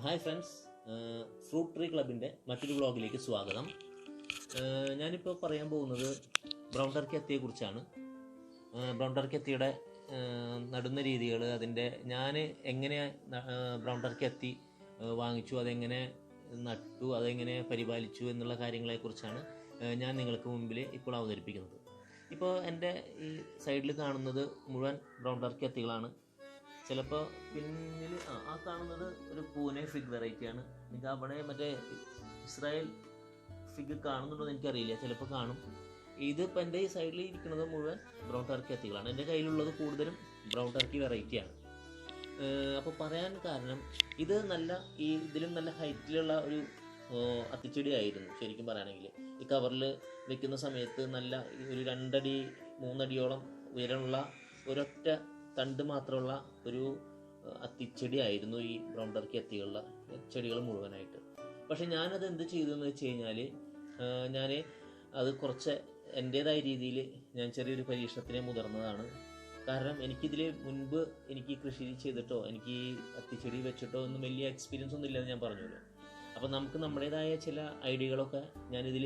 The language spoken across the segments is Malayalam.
ഹായ് ഫ്രണ്ട്സ് ഫ്രൂട്ട് ട്രീ ക്ലബിന്റെ മറ്റൊരു വ്ളോഗിലേക്ക് സ്വാഗതം. ഏഹ് ഞാനിപ്പോൾ പറയാൻ പോകുന്നത് ബ്രൗൺ ടർക്കി എത്തിയെക്കുറിച്ചാണ് ബ്രൗൺ ടർക്കി നടുന്ന രീതികൾ അതിന്റെ ഞാൻ എങ്ങനെ ബ്രൗൺ ടർക്കി എത്തി ഏഹ് വാങ്ങിച്ചു അതെങ്ങനെ നട്ടു അതെങ്ങനെ പരിപാലിച്ചു എന്നുള്ള കാര്യങ്ങളെക്കുറിച്ചാണ് ഞാൻ നിങ്ങൾക്ക് മുമ്പിൽ ഇപ്പോൾ അവതരിപ്പിക്കുന്നത്. ഇപ്പോൾ എന്റെ ഈ സൈഡിൽ കാണുന്നത് മുഴുവൻ ബ്രൗൺ ടർക്കി ചിലപ്പോൾ പിന്നിൽ ആ കാണുന്നത് ഒരു പൂനെ ഫിഗ് വെറൈറ്റിയാണ് എനിക്ക് അവിടെ മറ്റേ ഇസ്രായേൽ ഫിഗ് കാണുന്നുണ്ടോ എന്ന് എനിക്കറിയില്ല. ചിലപ്പോൾ കാണും. ഇതിപ്പോൾ എന്റെ ഈ സൈഡിൽ ഇരിക്കുന്നത് മുഴുവൻ ബ്രൗൺ ടർക്കി അത്തികളാണ്. എന്റെ കയ്യിലുള്ളത് കൂടുതലും ബ്രൗൺ ടർക്കി വെറൈറ്റിയാണ് അപ്പോൾ പറയാൻ കാരണം ഇത് നല്ല ഈ ഇതിലും നല്ല ഹൈറ്റിലുള്ള ഒരു അത്തിച്ചെടി അത്തിച്ചെടിയായിരുന്നു ശരിക്കും പറയുകയാണെങ്കിൽ ഈ കവറിൽ വെക്കുന്ന സമയത്ത് നല്ല ഒരു രണ്ടടി മൂന്നടിയോളം ഉയരമുള്ള ഒരൊറ്റ തണ്ട് മാത്രമുള്ള ഒരു അത്തിച്ചെടിയായിരുന്നു ഈ ബ്രൗൺ ടർക്കി എത്തിയുള്ള ചെടികൾ മുഴുവനായിട്ട്. പക്ഷെ ഞാനത് എന്ത് ചെയ്തു എന്ന് വെച്ച് കഴിഞ്ഞാൽ ഞാൻ അത് കുറച്ച് എന്റേതായ രീതിയിൽ ഞാൻ ചെറിയൊരു പരീക്ഷണത്തിന് മുതിർന്നതാണ്. കാരണം എനിക്കിതിൽ മുൻപ് എനിക്ക് കൃഷി ചെയ്തിട്ടോ എനിക്ക് അത്തിച്ചെടി വെച്ചിട്ടോ ഒന്നും വലിയ എക്സ്പീരിയൻസ് ഒന്നും ഇല്ലെന്ന് ഞാൻ പറഞ്ഞല്ലോ. അപ്പോൾ നമുക്ക് നമ്മുടേതായ ചില ഐഡിയകളൊക്കെ ഞാനിതിൽ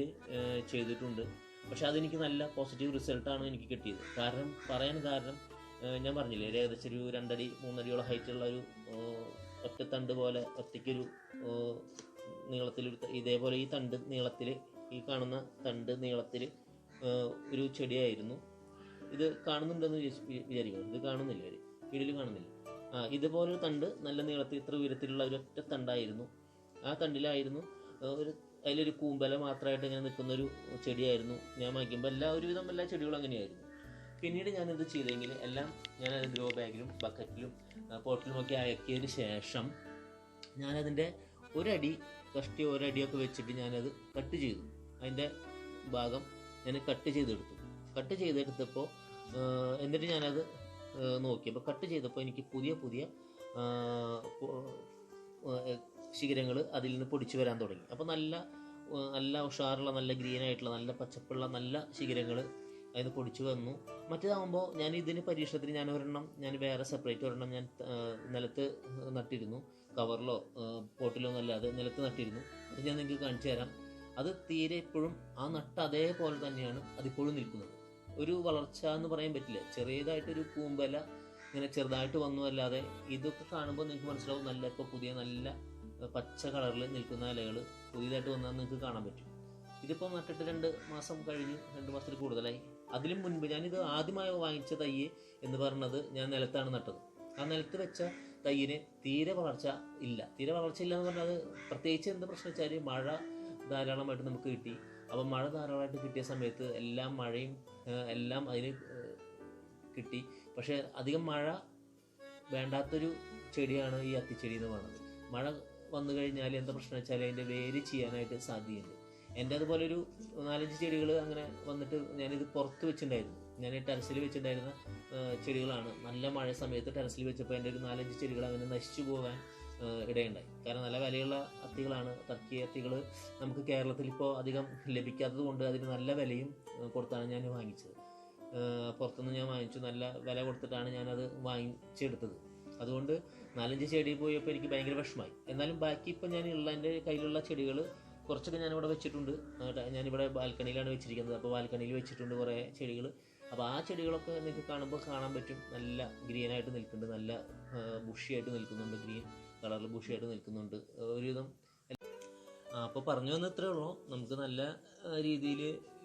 ചെയ്തിട്ടുണ്ട്. പക്ഷെ അതെനിക്ക് നല്ല പോസിറ്റീവ് റിസൾട്ടാണ് എനിക്ക് കിട്ടിയത്. കാരണം പറയാൻ കാരണം ഞാൻ പറഞ്ഞില്ലേ ഒരു ഏകദേശം ഒരു രണ്ടടി മൂന്നടിയോളം ഹൈറ്റുള്ള ഒരു ഒറ്റ തണ്ട് പോലെ ഒറ്റയ്ക്കൊരു നീളത്തിലൊരു ഇതേപോലെ ഈ തണ്ട് നീളത്തിൽ ഈ കാണുന്ന തണ്ട് നീളത്തിൽ ഒരു ചെടിയായിരുന്നു. ഇത് കാണുന്നുണ്ടെന്ന് വിചാരിക്കുന്നു. ഇത് കാണുന്നില്ല ഒരു വീഡിയോയിൽ കാണുന്നില്ല. ആ ഇതുപോലൊരു തണ്ട് നല്ല നീളത്തിൽ ഇത്ര ഉയരത്തിലുള്ള ഒരു ഒറ്റ തണ്ടായിരുന്നു. ആ തണ്ടിലായിരുന്നു ഒരു അതിലൊരു കൂമ്പല മാത്രമായിട്ട് ഇങ്ങനെ നിൽക്കുന്ന ഒരു ചെടിയായിരുന്നു. ഞാൻ വാങ്ങിക്കുമ്പോൾ എല്ലാ ഒരുവിധം എല്ലാ ചെടികളും അങ്ങനെയായിരുന്നു. പിന്നീട് ഞാനിത് ചെയ്തെങ്കിൽ എല്ലാം ഞാനത് ഗ്രോ ബാഗിലും ബക്കറ്റിലും പോട്ടിലും ഒക്കെ അയക്കിയതിന് ശേഷം ഞാനതിന്റെ ഒരടി കഷ്ടി ഒരടിയൊക്കെ വെച്ചിട്ട് ഞാനത് കട്ട് ചെയ്തു. അതിന്റെ ഭാഗം ഞാൻ കട്ട് ചെയ്തെടുത്തു. കട്ട് ചെയ്തെടുത്തപ്പോൾ എന്നിട്ട് ഞാനത് നോക്കി. അപ്പോൾ കട്ട് ചെയ്തപ്പോൾ എനിക്ക് പുതിയ പുതിയ ശിഖരങ്ങൾ അതിൽ നിന്ന് പൊടിച്ചു വരാൻ തുടങ്ങി. അപ്പോൾ നല്ല നല്ല ഉഷാറുള്ള നല്ല ഗ്രീൻ ആയിട്ടുള്ള നല്ല പച്ചപ്പുള്ള നല്ല ശിഖരങ്ങൾ അതിന് പൊടിച്ചു വന്നു. മറ്റേതാകുമ്പോൾ ഞാൻ ഇതിന് പരീക്ഷണത്തിന് ഞാൻ ഒരെണ്ണം ഞാൻ വേറെ സെപ്പറേറ്റ് ഒരെണ്ണം ഞാൻ നിലത്ത് നട്ടിരുന്നു. കവറിലോ പോട്ടിലോ എന്നല്ലാതെ നിലത്ത് നട്ടിരുന്നു. അത് ഞാൻ നിങ്ങൾക്ക് കാണിച്ചു തരാം. അത് തീരെ ഇപ്പോഴും ആ നട്ട് അതേപോലെ തന്നെയാണ് അതിപ്പോഴും നിൽക്കുന്നത്. ഒരു വളർച്ച എന്ന് പറയാൻ പറ്റില്ല. ചെറിയതായിട്ടൊരു പൂമ്പല ഇങ്ങനെ ചെറുതായിട്ട് വന്നു അല്ലാതെ ഇതൊക്കെ കാണുമ്പോൾ നിങ്ങൾക്ക് മനസ്സിലാവും നല്ല ഇപ്പോൾ പുതിയ നല്ല പച്ച കളറിൽ നിൽക്കുന്ന ഇലകൾ പുതിയതായിട്ട് വന്നാൽ നിങ്ങൾക്ക് കാണാൻ പറ്റും. ഇതിപ്പോൾ നട്ടിട്ട് രണ്ട് മാസം കഴിഞ്ഞ് രണ്ട് മാസത്തിൽ കൂടുതലായി. അതിലും മുൻപ് ഞാനിത് ആദ്യമായി വാങ്ങിച്ച തയ്യ് എന്ന് പറഞ്ഞത് ഞാൻ നിലത്താണ് നട്ടത്. ആ നിലത്ത് വെച്ച തയ്യിന് തീരെ വളർച്ച ഇല്ല. തീരെ വളർച്ച ഇല്ല എന്ന് പറഞ്ഞാൽ പ്രത്യേകിച്ച് എന്ത് പ്രശ്നം വെച്ചാൽ മഴ ധാരാളമായിട്ട് നമുക്ക് കിട്ടി. അപ്പം മഴ ധാരാളമായിട്ട് കിട്ടിയ സമയത്ത് എല്ലാം മഴയും എല്ലാം അതിന് കിട്ടി. പക്ഷേ അധികം മഴ വേണ്ടാത്തൊരു ചെടിയാണ് ഈ അത്തിച്ചെടി എന്ന് പറയുന്നത്. മഴ വന്നു കഴിഞ്ഞാൽ എന്താ പ്രശ്നം വെച്ചാൽ അതിന്റെ വേര് ചെയ്യാനായിട്ട് സാധ്യതയുണ്ട്. എന്റെ അതുപോലെ ഒരു നാലഞ്ച് ചെടികൾ അങ്ങനെ വന്നിട്ട് ഞാനിത് പുറത്ത് വെച്ചിട്ടുണ്ടായിരുന്നു. ഞാൻ ഈ ടെറസിൽ വെച്ചിട്ടുണ്ടായിരുന്ന ചെടികളാണ്. നല്ല മഴ സമയത്ത് ടെറസിൽ വെച്ചപ്പോൾ എന്റെ ഒരു നാലഞ്ച് ചെടികൾ അങ്ങനെ നശിച്ചു പോകാൻ ഇടയുണ്ടായി. കാരണം നല്ല വിലയുള്ള അത്തികളാണ്. ടർക്കി അത്തികൾ നമുക്ക് കേരളത്തിൽ ഇപ്പോൾ അധികം ലഭിക്കാത്തത് കൊണ്ട് അതിന് നല്ല വിലയും കൊടുത്താണ് ഞാൻ വാങ്ങിച്ചത്. പുറത്തുനിന്ന് ഞാൻ വാങ്ങിച്ചു. നല്ല വില കൊടുത്തിട്ടാണ് ഞാനത് വാങ്ങിച്ചെടുത്തത്. അതുകൊണ്ട് നാലഞ്ച് ചെടി പോയപ്പോൾ എനിക്ക് ഭയങ്കര വിഷമായി എന്നാലും ബാക്കി ഇപ്പം ഞാൻ എന്റെ കയ്യിലുള്ള ചെടികൾ കുറച്ചൊക്കെ ഞാനിവിടെ വെച്ചിട്ടുണ്ട്. ഞാനിവിടെ ബാൽക്കണിയിലാണ് വെച്ചിരിക്കുന്നത്. അപ്പോൾ ബാൽക്കണിയിൽ വെച്ചിട്ടുണ്ട് കുറേ ചെടികൾ അപ്പോൾ ആ ചെടികളൊക്കെ നിങ്ങൾക്ക് കാണുമ്പോൾ കാണാൻ പറ്റും. നല്ല ഗ്രീനായിട്ട് നിൽക്കുന്നുണ്ട്. നല്ല ബുഷിയായിട്ട് നിൽക്കുന്നുണ്ട്. ഗ്രീൻ കളറിൽ ബുഷിയായിട്ട് നിൽക്കുന്നുണ്ട്. ഒരുവിധം അപ്പോൾ പറഞ്ഞു വന്ന ഇത്രേ ഉള്ളൂ. നമുക്ക് നല്ല രീതിയിൽ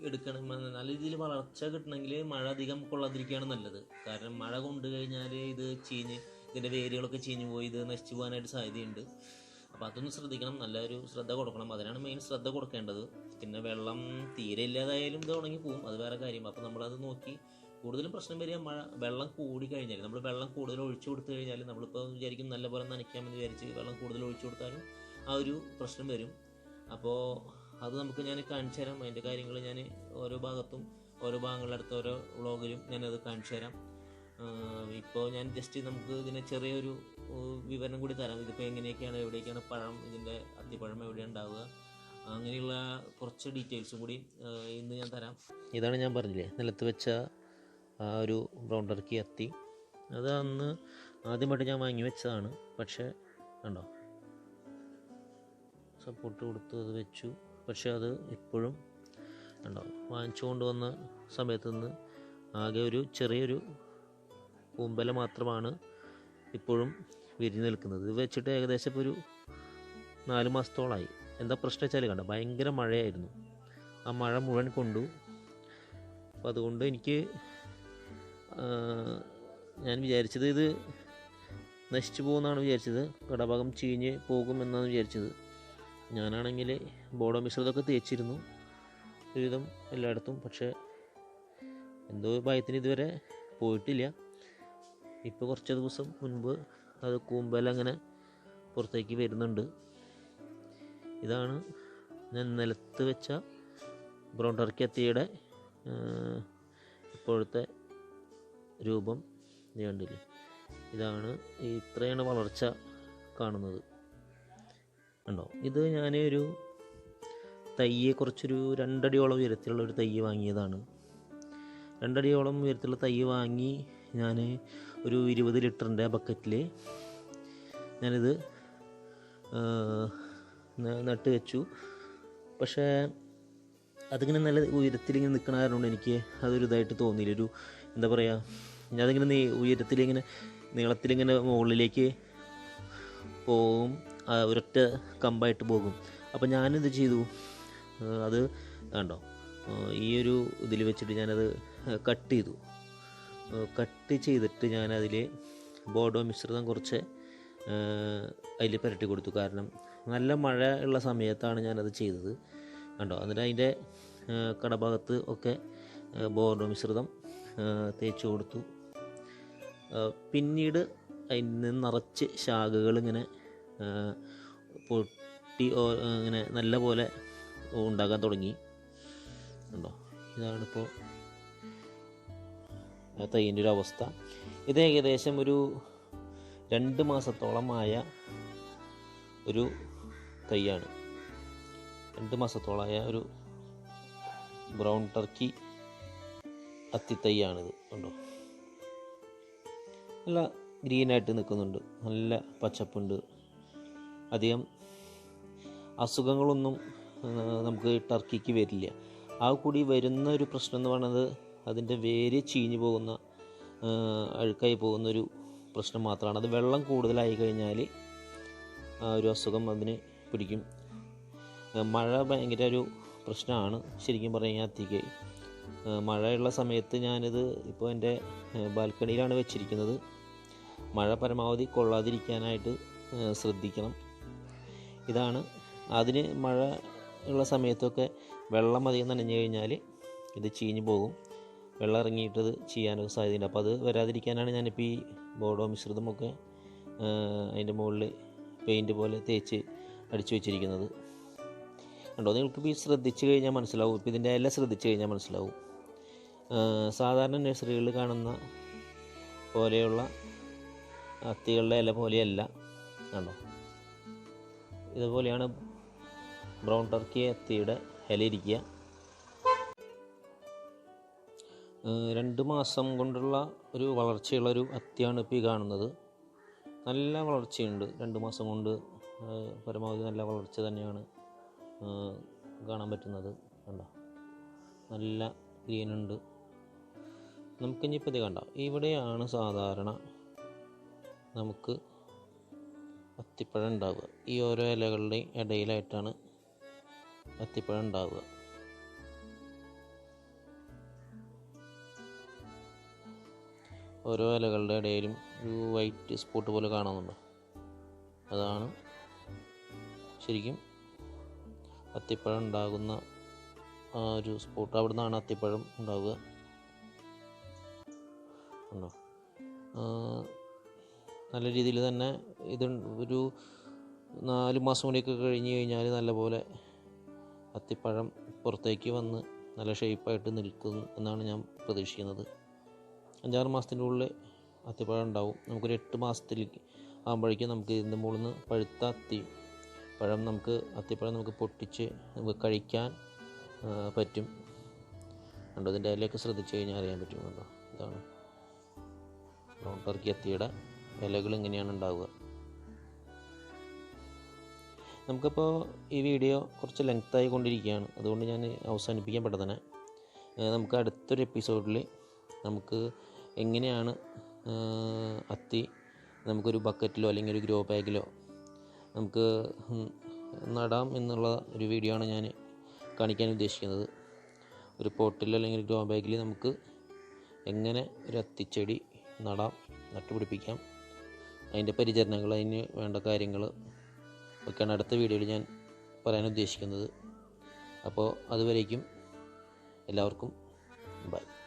എടുക്കണം. നല്ല രീതിയിൽ വളർച്ച കിട്ടണമെങ്കിൽ മഴ അധികം കൊള്ളാതിരിക്കുകയാണ് നല്ലത്. കാരണം മഴ കൊണ്ടു കഴിഞ്ഞാൽ ഇത് ചീഞ്ഞ് ഇതിന്റെ വേരുകളൊക്കെ ചീഞ്ഞ് പോയി. ഇത് നശിച്ചു പോകാനായിട്ട് സാധ്യതയുണ്ട്. അപ്പോൾ അതൊന്ന് ശ്രദ്ധിക്കണം. നല്ലൊരു ശ്രദ്ധ കൊടുക്കണം. അതിനാണ് മെയിൻ ശ്രദ്ധ കൊടുക്കേണ്ടത്. പിന്നെ വെള്ളം തീരെ ഇല്ലാതായാലും ഇത് ഉണങ്ങി പോകും അത് വേറെ കാര്യം. അപ്പോൾ നമ്മളത് നോക്കി കൂടുതലും പ്രശ്നം വരിക മഴ വെള്ളം കൂടി കഴിഞ്ഞാൽ നമ്മൾ വെള്ളം കൂടുതൽ ഒഴിച്ചു കൊടുത്തു കഴിഞ്ഞാൽ നമ്മളിപ്പോൾ വിചാരിക്കും നല്ല പോലെ നനയ്ക്കാമെന്ന് വിചാരിച്ച് വെള്ളം കൂടുതൽ ഒഴിച്ചു കൊടുത്താലും ആ ഒരു പ്രശ്നം വരും. അപ്പോൾ അത് നമുക്ക് ഞാൻ കാണിച്ചു തരാം. അതിന്റെ കാര്യങ്ങൾ ഞാൻ ഓരോ ഭാഗത്തും ഓരോ ഭാഗങ്ങളിലെടുത്ത ഓരോ വ്ളോഗിലും ഞാനത് കാണിച്ചു തരാം. ഇപ്പോൾ ഞാൻ ജസ്റ്റ് നമുക്ക് ഇതിനെ ചെറിയൊരു വിവരം കൂടി തരാം. ഇതിപ്പോൾ എങ്ങനെയൊക്കെയാണ് എവിടേക്കാണ് പഴം ഇതിന്റെ അത്തിപ്പഴം എവിടെ ഉണ്ടാവുക? അങ്ങനെയുള്ള കുറച്ച് ഡീറ്റെയിൽസും കൂടി ഇന്ന് ഞാൻ തരാം. ഇതാണ് ഞാൻ പറഞ്ഞില്ലേ നിലത്ത് വെച്ച ആ ഒരു ബ്രൗൺ ടർക്കി അത്തി. അത് അന്ന് ആദ്യമായിട്ട് ഞാൻ വാങ്ങി വെച്ചതാണ്. പക്ഷേ കണ്ടോ? സപ്പോർട്ട് കൊടുത്ത് അത് വെച്ചു. പക്ഷേ അത് ഇപ്പോഴും കണ്ടോ? വാങ്ങിച്ചു കൊണ്ടുവന്ന സമയത്ത് നിന്ന് ആകെ ഒരു ചെറിയൊരു കൂമ്പല മാത്രമാണ് ഇപ്പോഴും വിരിഞ്ഞ് നിൽക്കുന്നത്. ഇത് വെച്ചിട്ട് ഏകദേശം ഇപ്പോൾ ഒരു നാല് മാസത്തോളമായി എന്താ പ്രശ്നം വെച്ചാൽ കണ്ട ഭയങ്കര മഴയായിരുന്നു. ആ മഴ മുഴുവൻ കൊണ്ടു. അപ്പം അതുകൊണ്ട് എനിക്ക് ഞാൻ വിചാരിച്ചത് ഇത് നശിച്ചു പോകുമെന്നാണ് വിചാരിച്ചത്. കടഭാഗം ചീഞ്ഞ് പോകുമെന്നാണ് വിചാരിച്ചത്. ഞാനാണെങ്കിൽ ബോഡോ മിശ്രിതമൊക്കെ തേച്ചിരുന്നു. ഒരുവിധം എല്ലായിടത്തും. പക്ഷേ എന്തോ ഭയത്തിന് ഇതുവരെ പോയിട്ടില്ല. ഇപ്പോൾ കുറച്ച് ദിവസം മുൻപ് അത് കൂമ്പൽ അങ്ങനെ പുറത്തേക്ക് വരുന്നുണ്ട്. ഇതാണ് ഞാൻ നിലത്ത് വെച്ച ബ്രൗൺ ടർക്കി അത്തിയുടെ ഇപ്പോഴത്തെ രൂപം. കണ്ടില്ലേ? ഇതാണ് ഇത്രയാണ് വളർച്ച കാണുന്നത്. ഉണ്ടോ ഇത് ഞാൻ ഒരു തയ്യെ കുറച്ചൊരു രണ്ടടിയോളം ഉയരത്തിലുള്ള ഒരു തയ്യ് വാങ്ങിയതാണ്. രണ്ടടിയോളം ഉയരത്തിലുള്ള തയ്യ് വാങ്ങി ഞാൻ ഒരു ഇരുപത് ലിറ്ററിന്റെ ബക്കറ്റിൽ ഞാനിത് നട്ട് വെച്ചു. പക്ഷേ അതിങ്ങനെ നല്ല ഉയരത്തിലിങ്ങനെ നിൽക്കണ കാരണം എനിക്ക് അതൊരു ഇതായിട്ട് തോന്നിയില്ല. ഒരു എന്താ പറയുക ഞാനതിങ്ങനെ നീ ഉയരത്തിലിങ്ങനെ നീളത്തിലിങ്ങനെ മുകളിലേക്ക് പോവും ഒരൊറ്റ കമ്പായിട്ട് പോകും. അപ്പം ഞാനെന്ത് ചെയ്തു. അത് കണ്ടോ ഈ ഒരു ഇതിൽ വെച്ചിട്ട് ഞാനത് കട്ട് ചെയ്തു. കട്ട് ചെയ്തിട്ട് ഞാനതിൽ ബോഡോ മിശ്രിതം കുറച്ച് അതിൽ പുരട്ടി കൊടുത്തു. കാരണം നല്ല മഴ ഉള്ള സമയത്താണ് ഞാനത് ചെയ്തത്. കണ്ടോ? എന്നിട്ട് അതിന്റെ കടഭാഗത്ത് ഒക്കെ ബോർഡോ മിശ്രിതം തേച്ച് കൊടുത്തു. പിന്നീട് അതിൽ നിന്ന് നിറച്ച് ശാഖകൾ ഇങ്ങനെ പൊട്ടി ഇങ്ങനെ നല്ല പോലെ ഉണ്ടാകാൻ തുടങ്ങി. ഉണ്ടോ ഇതാണിപ്പോൾ തൈന്റെ ഒരു അവസ്ഥ. ഇത് ഏകദേശം ഒരു രണ്ട് മാസത്തോളമായ ഒരു തൈയാണ്. രണ്ട് മാസത്തോളമായ ഒരു ബ്രൗൺ ടർക്കി അത്തിത്തൈയാണിത് കണ്ടോ? നല്ല ഗ്രീനായിട്ട് നിൽക്കുന്നുണ്ട്. നല്ല പച്ചപ്പുണ്ട്. അധികം അസുഖങ്ങളൊന്നും നമുക്ക് ടർക്കിക്ക് വരില്ല. ആ കൂടി വരുന്ന ഒരു പ്രശ്നം എന്ന് പറയുന്നത് അതിന്റെ വേര് ചീഞ്ഞു പോകുന്ന അഴുക്കായി പോകുന്നൊരു പ്രശ്നം മാത്രമാണ്. അത് വെള്ളം കൂടുതലായി കഴിഞ്ഞാൽ ഒരു അസുഖം അതിന് പിടിക്കും. മഴ ഭയങ്കര ഒരു പ്രശ്നമാണ്. ശരിക്കും പറഞ്ഞാൽ അത്തിക്ക് മഴയുള്ള സമയത്ത് ഞാനിത് ഇപ്പോൾ എന്റെ ബാൽക്കണിയിലാണ് വെച്ചിരിക്കുന്നത്. മഴ പരമാവധി കൊള്ളാതിരിക്കാനായിട്ട് ശ്രദ്ധിക്കണം. ഇതാണ് അതിന് മഴ ഉള്ള സമയത്തൊക്കെ വെള്ളം അധികം നനഞ്ഞു കഴിഞ്ഞാൽ ഇത് ചീഞ്ഞു പോകും. വെള്ളം ഇറങ്ങിയിട്ടത് ചെയ്യാനൊക്കെ സാധ്യതയുണ്ട്. അപ്പോൾ അത് വരാതിരിക്കാനാണ് ഞാനിപ്പോൾ ഈ ബോർഡോ മിശ്രിതമൊക്കെ അതിന്റെ മുകളിൽ പെയിന്റ് പോലെ തേച്ച് അടിച്ചു വെച്ചിരിക്കുന്നത്. കണ്ടോ? നിങ്ങൾക്കിപ്പോൾ ഈ ശ്രദ്ധിച്ചു കഴിഞ്ഞാൽ മനസ്സിലാവും. ഇപ്പോൾ ഇതിന്റെ എല്ലാം ശ്രദ്ധിച്ചു കഴിഞ്ഞാൽ മനസ്സിലാവും. സാധാരണ നഴ്സറികളിൽ കാണുന്ന പോലെയുള്ള അത്തികളുടെ ഇല പോലെയല്ല. കണ്ടോ? ഇതുപോലെയാണ് ബ്രൗൺ ടർക്കി അത്തിയുടെ ഇല ഇരിക്കുക. രണ്ട് മാസം കൊണ്ടുള്ള ഒരു വളർച്ചയുള്ള ഒരു അത്തിയാണ് ഇപ്പോൾ ഈ കാണുന്നത്. നല്ല വളർച്ചയുണ്ട്. രണ്ട് മാസം കൊണ്ട് പരമാവധി നല്ല വളർച്ച തന്നെയാണ് കാണാൻ പറ്റുന്നത്. കണ്ടോ? നല്ല ഗ്രീനുണ്ട്. നമുക്കിനിയിപ്പോൾ ഇത് കണ്ട? ഇവിടെയാണ് സാധാരണ നമുക്ക് അത്തിപ്പഴം ഉണ്ടാവുക. ഈ ഓരോ ഇലകളുടെയും ഇടയിലായിട്ടാണ് അത്തിപ്പഴം ഉണ്ടാവുക. ഓരോ ഇലകളുടെ ഇടയിലും ഒരു വൈറ്റ് സ്പോട്ട് പോലെ കാണുന്നുണ്ട്. അതാണ് ശരിക്കും അത്തിപ്പഴം ഉണ്ടാകുന്ന ആ ഒരു സ്പോട്ട് അവിടെ നിന്നാണ് അത്തിപ്പഴം ഉണ്ടാവുക. ഉണ്ടോ നല്ല രീതിയിൽ തന്നെ ഇത് ഒരു നാല് മാസം കൂടിയൊക്കെ കഴിഞ്ഞ് കഴിഞ്ഞാൽ നല്ലപോലെ അത്തിപ്പഴം പുറത്തേക്ക് വന്ന് നല്ല ഷേപ്പായിട്ട് നിൽക്കും എന്നാണ് ഞാൻ പ്രതീക്ഷിക്കുന്നത്. അഞ്ചാറ് മാസത്തിന്റെ ഉള്ളിൽ അത്തിപ്പഴം ഉണ്ടാവും. നമുക്കൊരു എട്ട് മാസത്തിലേക്ക് ആകുമ്പോഴേക്കും നമുക്ക് ഇതിന്റെ മുകളിൽ നിന്ന് പഴുത്ത അത്തി പഴം നമുക്ക് അത്തിപ്പഴം നമുക്ക് പൊട്ടിച്ച് നമുക്ക് കഴിക്കാൻ പറ്റും. കണ്ടോ? ഇതിന്റെ ഇലയൊക്കെ ശ്രദ്ധിച്ച് കഴിഞ്ഞാൽ അറിയാൻ പറ്റും കണ്ടോ? ഇതാണ്. ബ്രൗൺ ടർക്കി അത്തിയുടെ ഇലകൾ ഇങ്ങനെയാണ് ഉണ്ടാവുക. നമുക്കിപ്പോൾ ഈ വീഡിയോ കുറച്ച് ലെങ്ത്തായി കൊണ്ടിരിക്കുകയാണ്. അതുകൊണ്ട് ഞാൻ അവസാനിപ്പിക്കാൻ പെട്ടെന്ന് തന്നെ നമുക്ക് അടുത്തൊരു എപ്പിസോഡിൽ നമുക്ക് എങ്ങനെയാണ് അത്തി നമുക്കൊരു ബക്കറ്റിലോ അല്ലെങ്കിൽ ഒരു ഗ്രോ ബാഗിലോ നമുക്ക് നടാം എന്നുള്ള ഒരു വീഡിയോ ആണ് ഞാൻ കാണിക്കാൻ ഉദ്ദേശിക്കുന്നത്. ഒരു പോട്ടിൽ അല്ലെങ്കിൽ ഗ്രോ ബാഗിൽ നമുക്ക് എങ്ങനെ ഒരു അത്തിച്ചെടി നടാം നട്ടുപിടിപ്പിക്കാം അതിന്റെ പരിചരണങ്ങൾ അതിന് വേണ്ട കാര്യങ്ങൾ ഒക്കെയാണ് അടുത്ത വീഡിയോയിൽ ഞാൻ പറയാൻ ഉദ്ദേശിക്കുന്നത്. അപ്പോൾ അതുവരേക്കും എല്ലാവർക്കും ബൈ.